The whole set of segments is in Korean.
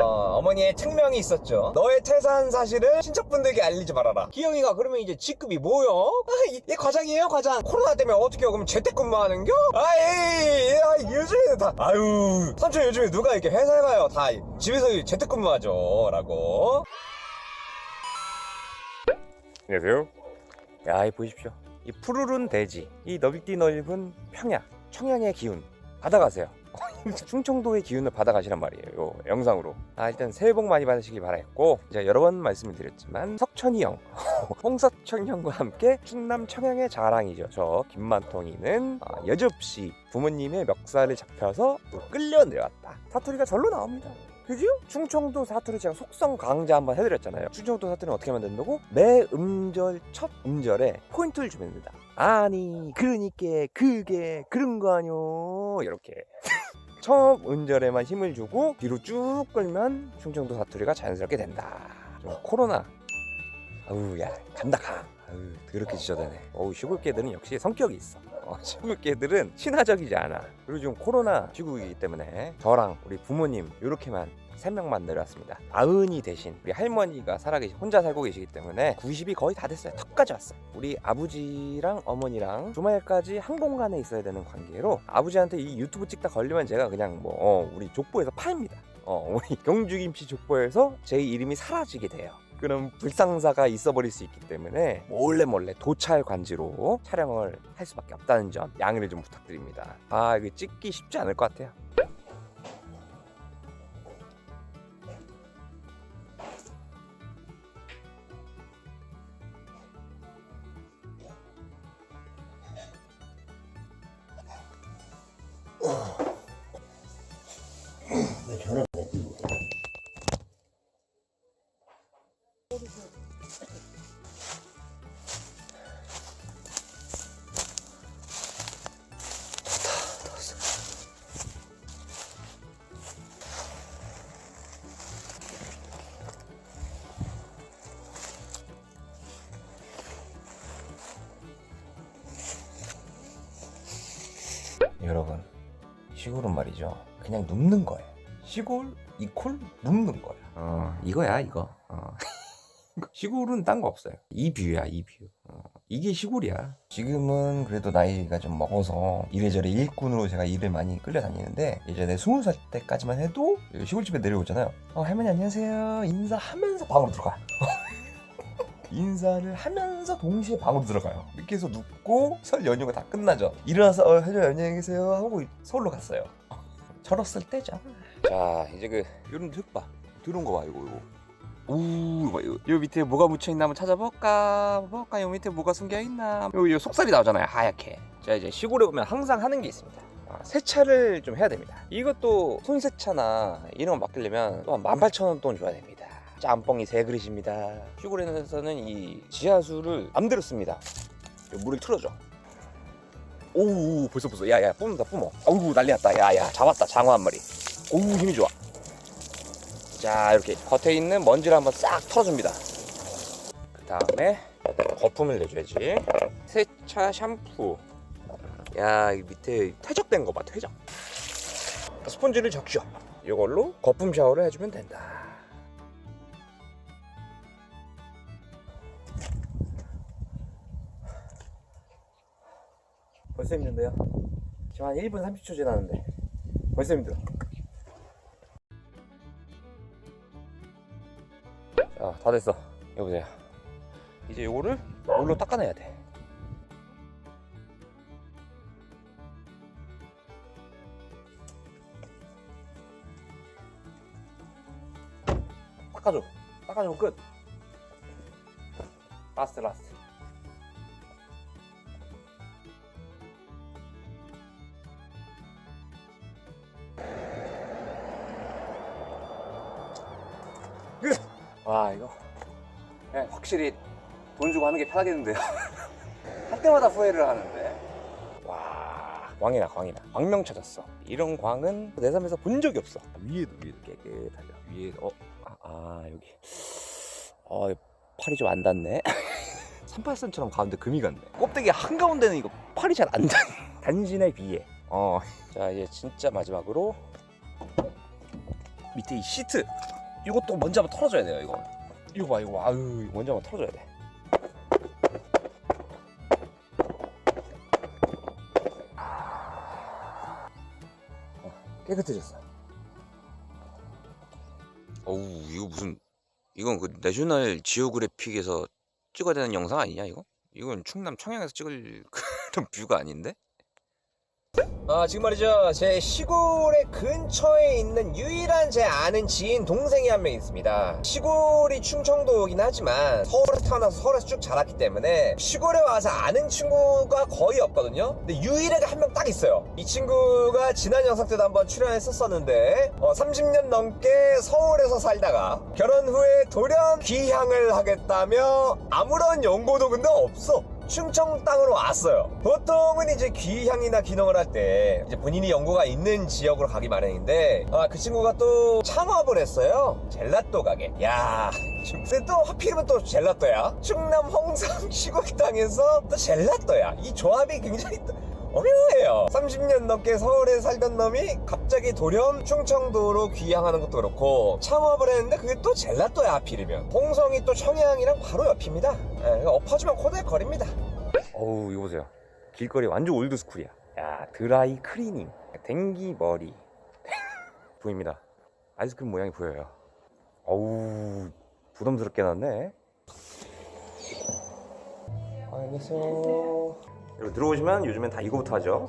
어, 어머니의 책명이 있었죠. 너의 퇴사한 사실을 친척분들에게 알리지 말아라. 기영이가 그러면 이제 직급이 뭐요? 아, 이, 이 과장이에요, 과장. 코로나 때문에 어떻게 그럼 재택근무하는겨? 아이, 아, 요즘에 다, 아유, 삼촌 요즘에 누가 이렇게 회사에 가요? 다 집에서 재택근무하죠. 라고. 안녕하세요. 야, 이 보십시오. 이 푸르른 대지, 이 넓디 넓은 평야, 청양의 기운 받아가세요. 충청도의 기운을 받아가시란 말이에요. 요 영상으로. 아, 일단 새해 복 많이 받으시길 바라겠고, 제가 여러 번 말씀을 드렸지만 석천이 형, 홍석천 형과 함께 충남 청양의 자랑이죠. 저 김만통이는 아, 여접시 부모님의 멱살을 잡혀서 또 끌려 내려왔다. 사투리가 절로 나옵니다. 그죠? 충청도 사투리 제가 속성 강좌 한번 해드렸잖아요. 충청도 사투리는 어떻게 하면 된다고? 매 음절 첫 음절에 포인트를 주면 됩니다. 아니, 그러니까 그게 그런 거 아뇨. 이렇게. 첫 음절에만 힘을 주고 뒤로 쭉 끌면 충청도 사투리가 자연스럽게 된다. 좀 코로나. 아우, 야, 간다, 가. 아우, 더럽게 지저대네. 어우, 시골 개들은 역시 성격이 있어. 어, 시골 개들은 친화적이지 않아. 그리고 지금 코로나 시국이기 때문에 저랑 우리 부모님 이렇게만 세 명만 내려왔습니다. 아흔이 대신 우리 할머니가 살아계시 혼자 살고 계시기 때문에 90이 거의 다 됐어요. 턱까지 왔어요. 우리 아버지랑 어머니랑 주말까지 한 공간에 있어야 되는 관계로 아버지한테 이 유튜브 찍다 걸리면 제가 그냥 뭐 어, 우리 족보에서 파입니다. 어, 우리 경주김치 족보에서 제 이름이 사라지게 돼요. 그런 불상사가 있어버릴 수 있기 때문에 몰래 몰래 도찰 관지로 촬영을 할 수밖에 없다는 점 양해를 좀 부탁드립니다. 아 이거 찍기 쉽지 않을 것 같아요. 시골은 말이죠. 그냥 눕는 거예요. 시골 이콜 눕는 거야 어 이거야 이거. 어. 시골은 딴 거 없어요. 이 뷰야 이 뷰. 어, 이게 시골이야. 지금은 그래도 나이가 좀 먹어서 이래저래 일꾼으로 제가 일을 많이 끌려다니는데 예전에 스무 살 때까지만 해도 시골집에 내려오잖아요. 어 할머니 안녕하세요. 인사하면서 방으로 들어가 인사를 하면서 동시에 방으로 들어가요. 이렇게 해서 눕고 설 연휴가 다 끝나죠. 일어나서 어, 할머니 안녕히 계세요 하고 서울로 갔어요. 철었을 때죠. 자 이제 그 이런 흙봐 들어온 거 봐 이거 이거. 우 이거 봐, 이거. 요 밑에 뭐가 묻혀 있나 한번 찾아볼까? 볼까? 요 밑에 뭐가 숨겨 있나? 요, 요 속살이 나오잖아요 하얗게. 자 이제 시골에 보면 항상 하는 게 있습니다. 아, 세차를 좀 해야 됩니다. 이것도 손세차나 이런 거 맡기려면 또 한 18,000원 돈 줘야 됩니다. 짬뽕이 세 그릇입니다. 시골에서는 이 지하수를 씁니다. 이 물을 틀어줘. 오 벌써 벌써 야야 뿜다 뿜어. 아우 난리 났다. 야야 잡았다 장어 한 마리. 오 힘이 좋아. 자 이렇게 겉에 있는 먼지를 한번 싹 털어줍니다. 그 다음에 거품을 내줘야지. 세차 샴푸. 야, 이 밑에 퇴적된 거 봐, 퇴적. 스펀지를 적셔. 이걸로 거품 샤워를 해주면 된다. 벌써 힘든데요? 지금 한 1분 30초 지났는데 벌써 힘들어. 자, 다 됐어. 여보세요. 이제 요거를 물로 닦아내야 돼. 닦아줘. 닦아주고 끝. 라스트 라스트. 와 이거 네, 확실히 돈 주고 하는 게 편하겠는데요. 할 때마다 후회를 하는데. 와 광이나 광이나 광명 찾았어. 이런 광은 내 삶에서 본 적이 없어. 위에도 위에도 깨끗하죠. 위에 어 아, 아, 여기 어 팔이 좀 안 닿네. 38선처럼 가운데 금이 갔네. 껍데기 한 가운데는 이거 팔이 잘 안 닿네. 단신에 비해. 어. 자 이제 진짜 마지막으로 밑에 이 시트 이것도 먼저 한번 털어줘야 돼요 이거 이거 봐 이거 아유 이거 먼저 한번 털어줘야 돼 어, 깨끗해졌어 어우 이거 무슨 이건 그 내셔널 지오그래픽에서 찍어야 되는 영상 아니냐 이거? 이건 충남 청양에서 찍을 그런 뷰가 아닌데? 아, 지금 말이죠. 제 시골의 근처에 있는 유일한 제 아는 지인 동생이 한 명 있습니다. 시골이 충청도이긴 하지만 서울에서 태어나서 서울에서 쭉 자랐기 때문에 시골에 와서 아는 친구가 거의 없거든요. 근데 유일하게 한 명 딱 있어요. 이 친구가 지난 영상 때도 한번 출연했었었는데 어, 30년 넘게 서울에서 살다가 결혼 후에 돌연 귀향을 하겠다며 아무런 연고도 근데 없어. 충청 땅으로 왔어요. 보통은 이제 귀향이나 귀농을 할 때 이제 본인이 연고가 있는 지역으로 가기 마련인데 아, 그 친구가 또 창업을 했어요. 젤라또 가게. 야, 근데 또 하필이면 또 젤라또야. 충남 홍성 시골 땅에서 또 젤라또야. 이 조합이 굉장히 또 어려워요. 30년 넘게 서울에 살던 놈이 갑자기 돌연 충청도로 귀향하는 것도 그렇고 창업을 했는데 그게 또 젤라또야 하필이면 홍성이 또 청양이랑 바로 옆입니다. 예, 엎어지면 코다거립니다. 어우 이거 보세요 길거리 완전 올드스쿨이야 야 드라이 클리닝 댕기 머리 보입니다 아이스크림 모양이 보여요 어우 부담스럽게 났네 알겠어요. 여기 들어오시면 요즘엔 다 이거부터 하죠.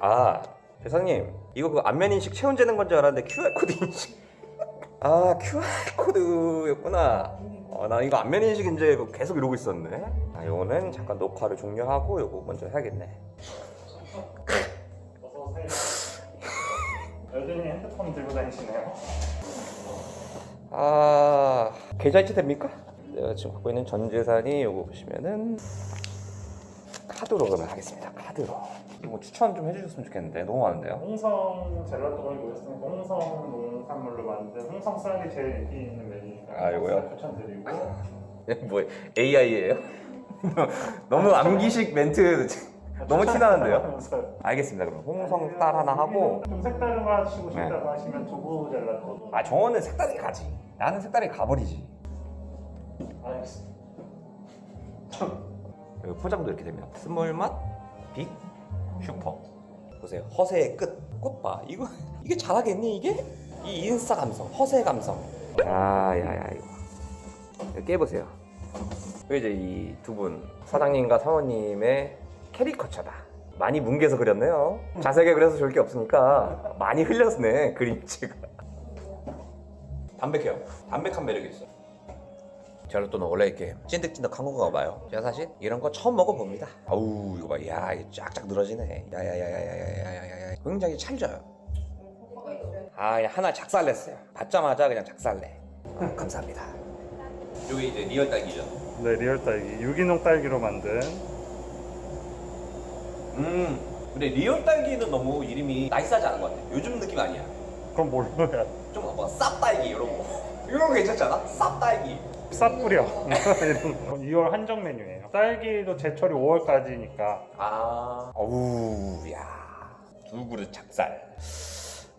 아 회사님 이거 그 안면 인식 체온 재는 건 줄 알았는데 QR코드 인식. 아 QR코드였구나. 어, 나 이거 안면 인식인 줄 알고 계속 이러고 있었네. 아 요거는 잠깐 녹화를 종료하고 요거 먼저 해야겠네. 여전히 핸드폰 들고 다니시네요. 아 계좌 이체 됩니까? 내가 지금 갖고 있는 전 재산이 요거 보시면은 카드로 그러면 하겠습니다. 카드로. 이거 추천 좀 해주셨으면 좋겠는데. 너무 많은데요? 홍성 젤라또가 이거 있으니까 홍성 농산물로 만든 홍성 쌀이 제일 인기 있는 메뉴니까 아, 이거요? 쌀 추천드리고. 뭐 AI예요? 너무 암기식 멘트 너무 티나는데요? 하면서 알겠습니다 그럼. 홍성 딸 하나 하고. 좀 색다른 거 하시고 네. 싶다고 하시면 두부 젤라또. 아 정원은 색다르게 가지. 나는 색다르게 가버리지 여기 포장도 이렇게 됩니다 스몰맛 빅 슈퍼. 보세요. 허세의 끝. 꽃봐 이거 이게 잘하겠니 이게? 이 인스타 감성 허세 감성. 야야야 이거. 이거 깨보세요. 이거 이제 이 두 분 사장님과 사모님의 캐리커처다. 많이 뭉개서 그렸네요. 자세하게 그려서 좋을 게 없으니까 많이 흘렸네 그림체가. 담백해요. 담백한 매력이 있어 저는 또 원래 이렇게 찐득찐득한 건가 봐요. 제가 사실 이런 거 처음 먹어봅니다. 아우 이거 봐, 야 이게 쫙쫙 늘어지네. 야야야야야야야야야. 굉장히 찰져요. 아 그냥 하나 작살냈어요. 받자마자 그냥 작살내. 아, 감사합니다. 여기 이제 리얼 딸기죠. 네 리얼 딸기 유기농 딸기로 만든 음. 근데 리얼 딸기는 너무 이름이 나이스하지 않은 것 같아. 요즘 느낌 아니야. 그럼 뭘로 해야 돼? 좀뭐 쌉딸기 이런 거. 이런 거 괜찮잖아. 쌉딸기. 싹 뿌려 2월 한정 메뉴예요 딸기도 제철이 5월까지니까 아, 어우, 야, 두 그릇 작살.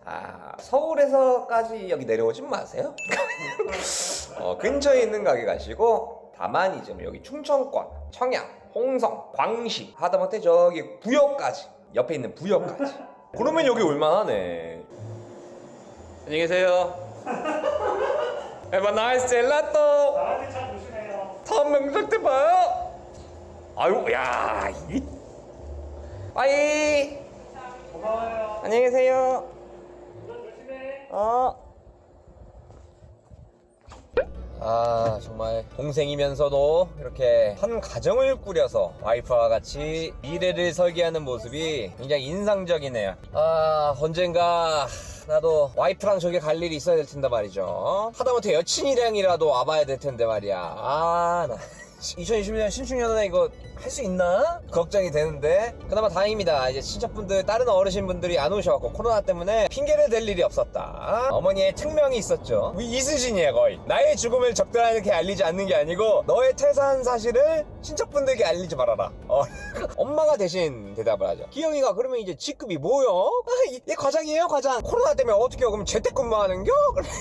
아, 서울에서까지 여기 내려오지 마세요. 어, 근처에 있는 가게 가시고, 다만 이제 뭐 여기 충청권, 청양, 홍성, 광시, 하다못해 저기 부여까지, 옆에 있는 부여까지. 그러면 여기 올만하네. 안녕히 계세요. A nice gelato. 나한테 참 조심해요 다음 명절 때 봐요. 아유, 야, 이. 빠이. 고마워요 안녕히 계세요. 조심해 어. 아 정말 동생이면서도 이렇게 한 가정을 꾸려서 와이프와 같이 미래를 설계하는 모습이 굉장히 인상적이네요. 아 언젠가 나도 와이프랑 저기 갈 일이 있어야 될 텐데 말이죠. 하다못해 여친이랑이라도 와봐야 될 텐데 말이야. 아나 2020년 신축년에 이거 할 수 있나? 걱정이 되는데. 그나마 다행입니다. 이제 친척분들 다른 어르신분들이 안 오셔갖고 코로나 때문에 핑계를 댈 일이 없었다. 어머니의 특명이 있었죠. 이순신이야 거의. 나의 죽음을 적들한테 알리지 않는 게 아니고 너의 퇴사한 사실을 친척분들에게 알리지 말아라. 어, 엄마가 대신 대답을 하죠. 기영이가 그러면 이제 직급이 뭐요? 아, 이, 이 과장이에요 과장. 코로나 때문에 어떻게 요? 그럼 재택근무하는겨?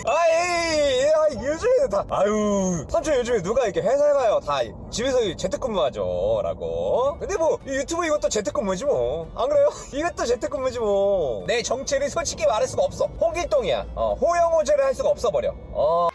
아이 아, 요즘에는 다 아유. 삼촌 요즘에 누가 이렇게 회사에 가요? 다 집에서 재택근무하죠 라고. 근데 뭐이 유튜브 이것도 재택근무지 뭐. 안 그래요? 이것도 재택근무지 뭐 내 정체를 솔직히 말할 수가 없어. 홍길동이야. 어, 호영호제를 할 수가 없어 버려. 어